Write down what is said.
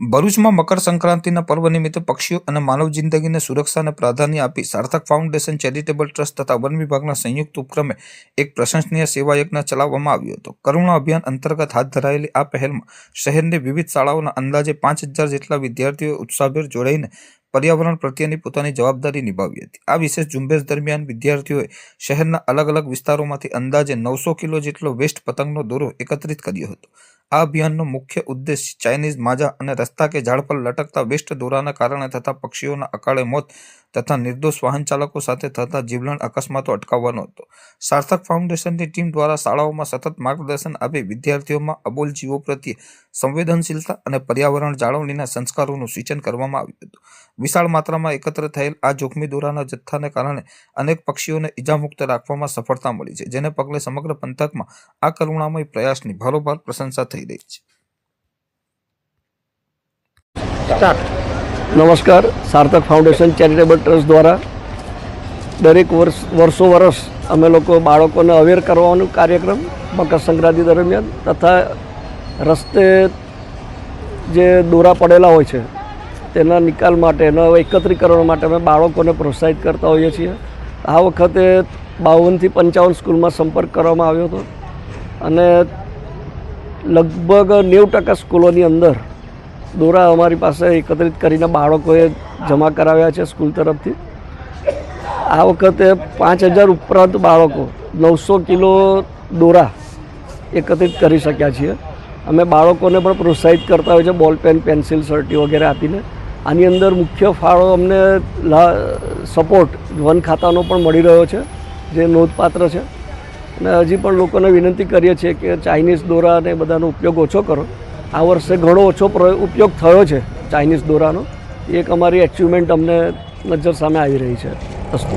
ભરૂચમાં મકર સંક્રાંતિના પર્વ નિમિત્તે પક્ષીઓ અને માનવ જિંદગીને સુરક્ષાને પ્રાધાન્ય આપી સાર્થક ફાઉન્ડેશન ચેરિટેબલ ટ્રસ્ટ તથા વન વિભાગના સંયુક્ત ઉપક્રમે એક પ્રશંસનીય સેવાયજ્ઞ ચલાવવામાં આવ્યો હતો. કરુણા અભિયાન અંતર્ગત હાથ ધરાયેલી આ પહેલમાં શહેરની વિવિધ શાળાઓના અંદાજે પાંચ હજાર જેટલા વિદ્યાર્થીઓએ ઉત્સાહભેર જોડાઈને પર્યાવરણ પ્રત્યેની પોતાની જવાબદારી નિભાવી હતી. આ વિશેષ ઝુંબેશ દરમિયાન વિદ્યાર્થીઓએ શહેરના અલગ અલગ વિસ્તારોમાંથી અંદાજે નવસો કિલો જેટલો વેસ્ટ પતંગનો દોરો એકત્રિત કર્યો હતો. આ અભિયાનનો મુખ્ય ઉદ્દેશ ચાઇનીઝ માજા અને રસ્તા કે ઝાડ પર લટકતા વેસ્ટ દોરાના કારણે થતા પક્ષીઓના અકાળે મોત તથા નિર્દોષ વાહન ચાલકો સાથે થતા જીવલેણ અકસ્માતો અટકાવવાનો હતો. સાર્થક ફાઉન્ડેશનની ટીમ દ્વારા શાળાઓમાં સતત માર્ગદર્શન આપી વિદ્યાર્થીઓમાં અબોલ જીવો પ્રત્યે સંવેદનશીલતા અને પર્યાવરણ જાળવણીના સંસ્કારોનું સિંચન કરવામાં આવ્યું હતું. વિશાળ માત્રામાં એકત્ર થયેલ આ જોખમી દોરાના જથ્થાને કારણે અનેક પક્ષીઓને ઇજામુક્ત રાખવામાં સફળતા મળી છે, જેને પગલે સમગ્ર પંથકમાં આ કરુણામય પ્રયાસની ભારોભાર પ્રશંસા થઈ રહી છે. નમસ્કાર. સાર્થક ફાઉન્ડેશન ચેરિટેબલ ટ્રસ્ટ દ્વારા દરેક વર્ષ, વર્ષો વર્ષ અમે લોકો બાળકોને અવેર કરવાનું કાર્યક્રમ મકર સંક્રાંતિ દરમિયાન તથા રસ્તે જે દોરા પડેલા હોય છે, તેના નિકાલ માટે, એના એકત્રીકરણ માટે અમે બાળકોને પ્રોત્સાહિત કરતા હોઈએ છીએ. આ વખતે બાવનથી પંચાવન સ્કૂલમાં સંપર્ક કરવામાં આવ્યો હતો અને લગભગ નેવું ટકા સ્કૂલોની અંદર દોરા અમારી પાસે એકત્રિત કરીને બાળકોએ જમા કરાવ્યા છે સ્કૂલ તરફથી. આ વખતે પાંચ હજાર ઉપરાંત બાળકો નવસો કિલો દોરા એકત્રિત કરી શક્યા છીએ. અમે બાળકોને પણ પ્રોત્સાહિત કરતા હોય છે, બોલ, પેન, પેન્સિલ સર્ટી વગેરે આપીને. આની અંદર મુખ્ય ફાળો અમને સપોર્ટ, વન ખાતાનો પણ મળી રહ્યો છે, જે નોંધપાત્ર છે. અને હજી પણ લોકોને વિનંતી કરીએ છીએ કે ચાઇનીઝ દોરા અને બધાનો ઉપયોગ ઓછો કરો. આ વર્ષે ઘણો ઓછો ઉપયોગ થયો છે ચાઇનીઝ દોરાનો. એક અમારી એચિવમેન્ટ અમને નજર સામે આવી રહી છે. વસ્તુ